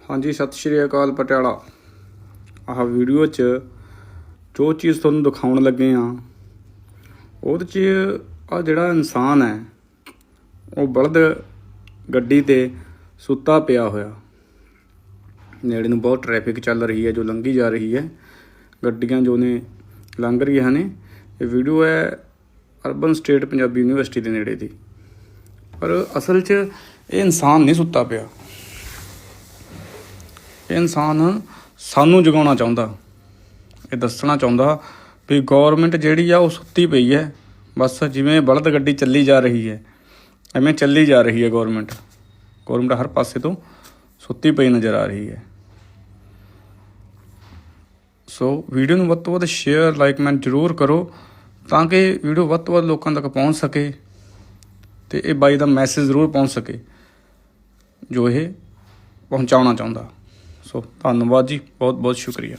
ਹਾਂਜੀ, ਸਤਿ ਸ਼੍ਰੀ ਅਕਾਲ ਪਟਿਆਲਾ। ਆਹ ਵੀਡੀਓ 'ਚ ਜੋ ਚੀਜ਼ ਤੁਹਾਨੂੰ ਦਿਖਾਉਣ ਲੱਗੇ ਆ, ਉਹਦੇ 'ਚ ਆ ਜਿਹੜਾ ਇਨਸਾਨ ਹੈ, ਉਹ ਬਲਦ ਗੱਡੀ ਤੇ ਸੁੱਤਾ ਪਿਆ ਹੋਇਆ। ਨੇੜੇ ਨੂੰ ਬਹੁਤ ਟ੍ਰੈਫਿਕ ਚੱਲ ਰਹੀ ਹੈ, ਜੋ ਲੰਘੀ ਜਾ ਰਹੀ ਹੈ। ਗੱਡੀਆਂ ਜੋ ਨੇ ਲੰਘ ਰਹੀਆਂ ਨੇ। ਇਹ ਵੀਡੀਓ ਹੈ ਅਰਬਨ ਸਟੇਟ ਪੰਜਾਬੀ ਯੂਨੀਵਰਸਿਟੀ ਦੇ ਨੇੜੇ ਦੀ। ਪਰ ਅਸਲ 'ਚ ਇਹ ਇਨਸਾਨ ਨਹੀਂ ਸੁੱਤਾ ਪਿਆ। ਇਹ ਇਨਸਾਨ ਸਾਨੂੰ ਜਗਾਉਣਾ ਚਾਹੁੰਦਾ, ਇਹ ਦੱਸਣਾ ਚਾਹੁੰਦਾ ਵੀ ਗਵਰਨਮੈਂਟ ਜਿਹੜੀ ਆ ਉਹ ਸੁੱਤੀ ਪਈ ਹੈ। ਬਸ ਜਿਵੇਂ ਬਲਦ ਗੱਡੀ ਚੱਲੀ ਜਾ ਰਹੀ ਹੈ, ਐਵੇਂ ਚੱਲੀ ਜਾ ਰਹੀ ਹੈ ਗਵਰਨਮੈਂਟ ਗਵਰਨਮੈਂਟ ਹਰ ਪਾਸੇ ਤੋਂ ਸੁੱਤੀ ਪਈ ਨਜ਼ਰ ਆ ਰਹੀ ਹੈ। ਸੋ ਵੀਡੀਓ ਨੂੰ ਵੱਧ ਤੋਂ ਵੱਧ ਸ਼ੇਅਰ ਲਾਈਕ ਕਮੈਂਟ ਜ਼ਰੂਰ ਕਰੋ ਤਾਂ ਕਿ ਵੀਡੀਓ ਵੱਧ ਤੋਂ ਵੱਧ ਲੋਕਾਂ ਤੱਕ ਪਹੁੰਚ ਸਕੇ ਤੇ ਇਹ ਬਾਈ ਦਾ ਮੈਸੇਜ ਜ਼ਰੂਰ ਪਹੁੰਚ ਸਕੇ ਜੋ ਇਹ ਪਹੁੰਚਾਉਣਾ ਚਾਹੁੰਦਾ। ਸੋ ਧੰਨਵਾਦ ਜੀ ਬਹੁਤ ਬਹੁਤ ਸ਼ੁਕਰੀਆ।